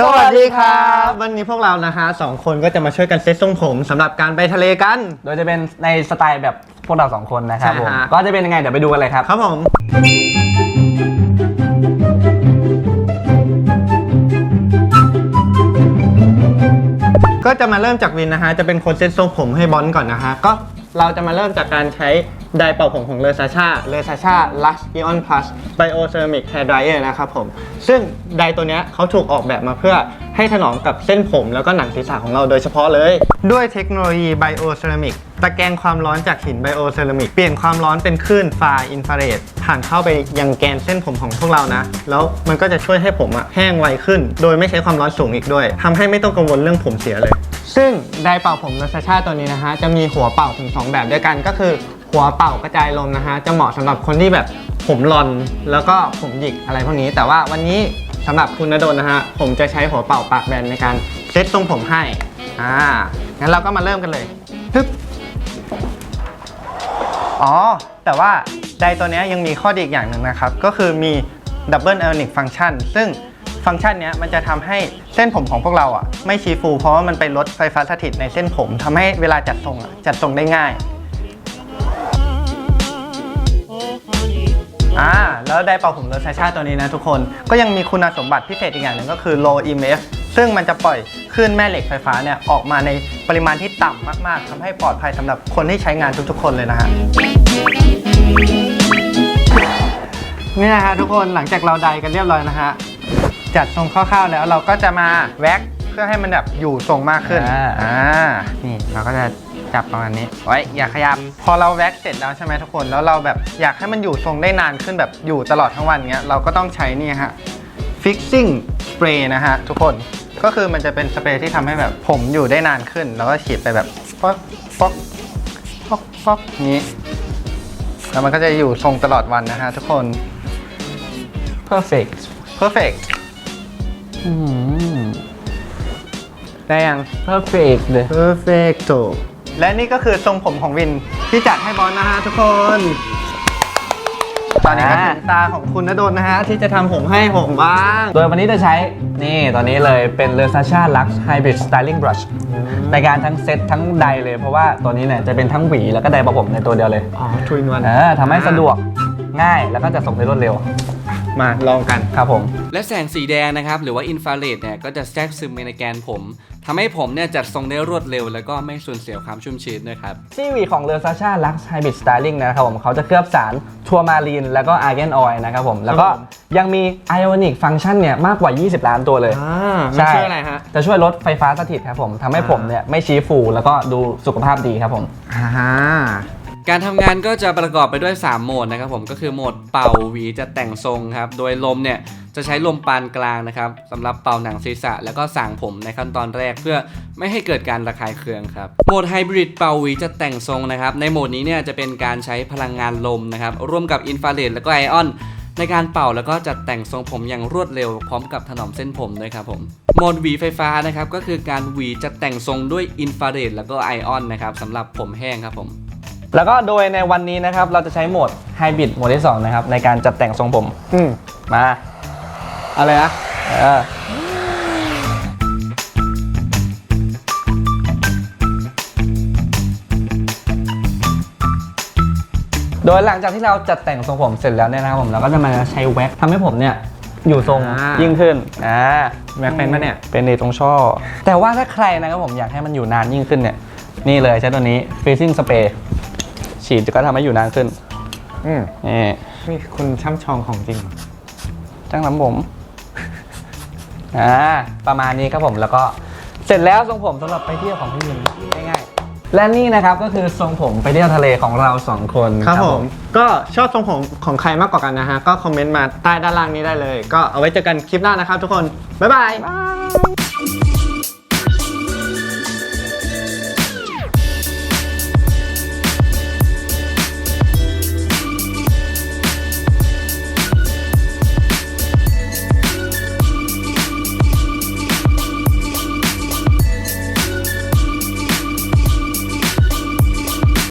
สวัสดีครับ วันนี้พวกเรานะฮะสองคนก็จะมาช่วยกันเซ็ตทรงผมสำหรับการไปทะเลกัน โดยจะเป็นในสไตล์แบบพวกเราสองคนนะครับใช่ผมฮะ ก็จะเป็นยังไงเดี๋ยวไปดูกันเลยครับ ครับผม ก็จะมาเริ่มจากวินนะฮะ จะเป็นคนเซ็ตทรงผมให้บอลก่อนนะฮะ ก็เราจะมาเริ่มจากการใช้ ไดร์เป่าผมของเลอซาชาเลอซาชา Lush Ion Plus Bioceramic Hair Dryer นะครับผม ซึ่งไดร์ตัวเนี้ยเขาถูกออกแบบมาเพื่อให้ถนอมกับเส้นผมแล้วก็หนังศีรษะของเราโดยเฉพาะเลย ด้วยเทคโนโลยี Bioceramic ตะแกรงความร้อนจากหิน Bioceramic เปลี่ยนความร้อนเป็นคลื่นไฟอินฟราเรดผ่านเข้าไปยังแกนเส้นผมของพวกเรานะ แล้วมันก็จะช่วยให้ผมอะแห้งไวขึ้น โดยไม่ใช้ความร้อนสูงอีกด้วยทำให้ไม่ต้องกังวลเรื่องผมเสียเลย ซึ่งไดร์เป่าผมลาซาชาตัวนี้นะฮะจะมีหัวเป่าถึง 2 แบบด้วยกันก็คือ หัวเป่ากระจายลมนะฮะจะเหมาะสำหรับคนที่แบบผมรอนแล้วก็ผมหยิกอะไรพวกนี้ แต่ว่าวันนี้สำหรับคุณณดลนะฮะผมจะใช้หัวเป่าปากแบนในการเซตทรงผมให้อ่างั้นเราก็มาเริ่มกันเลยปึ๊บอ๋อ แต่ว่าไดตัวนี้ยังมีข้อดีอีกอย่างหนึ่งนะครับ ก็คือมี Double Ionic Function ซึ่งฟังก์ชันนี้มันจะทำให้เส้นผมของพวกเราอะไม่ชี้ฟู เพราะว่ามันไปลดไฟฟ้าสถิตในเส้นผมทำให้เวลาจัดทรงอะจัดทรงได้ง่าย แล้วไดร์เป่าผมเลอซาชาตัวนี้นะทุกคนก็ยังมีคุณสมบัติพิเศษอีกอย่างหนึ่งก็คือ low EMF ซึ่งมันจะปล่อยคลื่นแม่เหล็กไฟฟ้าเนี่ยออกมาในปริมาณที่ต่ำมาก ๆทำให้ปลอดภัยสำหรับคนที่ใช้งานทุกๆ คนเลยนะฮะนี่นะฮะทุกคนหลังจากเราไดกันเรียบร้อยนะฮะจัดทรงคร่าวๆแล้วเราก็จะมาแว็กเพื่อให้มันแบบอยู่ทรงมากขึ้นอ่าอ่านี่เราก็จะ จับประมาณนี้ ไว้อย่าขยับ พอเราแว็กเสร็จแล้วใช่ไหมทุกคน แล้วเราแบบอยากให้มันอยู่ทรงได้นานขึ้นแบบอยู่ตลอดทั้งวันเงี้ย เราก็ต้องใช้นี่ฮะ fixing spray นะฮะทุกคน ก็คือมันจะเป็นสเปรย์ที่ทำให้แบบผมอยู่ได้นานขึ้น แล้วก็ฉีดไปแบบป๊อกป๊อกป๊อกป๊อกนี้แล้วมันก็จะอยู่ทรงตลอดวันนะฮะทุกคน perfect perfect อืมได้ยัง perfect เลย perfecto และนี่ก็คือทรงผมของวินที่จัดให้บอลนะฮะทุกคน ตอนนี้ก็ถึงตาของคุณณดลนะฮะ ที่จะทำผมให้ผมบ้าง โดยวันนี้จะใช้ นี่ตอนนี้เลยเป็น l e s a c h a Lux Hybrid Styling Brush ในการทั้งเซตทั้งไดเลย เพราะว่าตัวนี้เนี่ยจะเป็นทั้งหวีแล้วก็ไดประผมในตัวเดียวเลยอ๋อทุยนวันเออทำให้สะดวกง่ายแล้วก็จะส่งได้รวดเร็ว มาลองกันครับผม และแสงสีแดงนะครับ หรือว่าอินฟราเรดเนี่ยก็จะแทรกซึมไปในแกนผม ทำให้ผมเนี่ยจัดทรงได้รวดเร็ว แล้วก็ไม่สูญเสียความชุ่มชื้นด้วยครับที่หวีของ l e s a c h a Lux Hybrid Styling นะครับผมเขาจะเคลือบสารทัวร์มาลีน แล้วก็อาร์แกนออยนะครับผม แล้วก็ครับผมยังมี Ionic Function เนี่ยมากกว่า 20 ล้านตัวเลยอ่ามันช่วยอะไรฮะ จะช่วยลดไฟฟ้าสถิตครับผมทำให้ผมเนี่ยไม่ชี้ฟู แล้วก็ดูสุขภาพดีครับผม อ่า การทำงานก็จะประกอบไปด้วย 3 โหมดนะครับผมก็คือโหมดเป่าหวีจะแต่งทรงครับโดยลมเนี่ยจะใช้ลมปานกลางนะครับสำหรับเป่าหนังศีรษะ แล้วก็สางผมในขั้นตอนแรกเพื่อไม่ให้เกิดการระคายเคืองครับโหมดไฮบริดเป่าหวีจะแต่งทรงนะครับในโหมดนี้เนี่ยจะเป็นการใช้พลังงานลมนะครับร่วมกับอินฟราเรดแล้วก็ไอออนในการเป่าแล้วก็จัดแต่งทรงผมอย่างรวดเร็วพร้อมกับถนอมเส้นผมด้วยครับผมโหมดหวีไฟฟ้านะครับก็คือการหวีจัดแต่งทรงด้วยอินฟราเรดแล้วก็ไอออนนะครับสำหรับผมแห้งครับผม แล้วก็โดยในวันนี้นะครับเราจะใช้โหมดไฮบริดโหมดที่2นะครับในการจัดแต่งทรงผมอืมมาอะไรนะเออโดยหลังจากที่เราจัดแต่งทรงผมเสร็จแล้วเนี่ยนะครับผมเราก็จะมาใช้แว็กทำให้ผมเนี่ยอยู่ทรงอ่ายิ่ ยิ่งขึ้นอ่าแม็กเป็นปะเนี่ย เป็นในตรงช่อ แต่ว่าถ้าใครนะครับผมอยากให้มันอยู่นานยิ่งขึ้นเนี่ยนี่เลยใช้ตัวนี้ freezing spray ฉีดก็ทำให้อยู่นานขึ้นอืมนี่นี่คุณช่ำชองของจริงจ้างน้ำผมอ่าประมาณนี้ครับผมแล้วก็เสร็จแล้วทรงผมสำหรับไปเที่ยวของพี่วินง่ายๆและนี่นะครับก็คือทรงผมไปเที่ยวทะเลของเราสองคนครับผม ก็ชอบทรงผมของใครมากกว่ากันนะฮะ ก็คอมเมนต์มาใต้ด้านล่างนี้ได้เลย ก็เอาไว้เจอกันคลิปหน้านะครับทุกคน บ๊ายบาย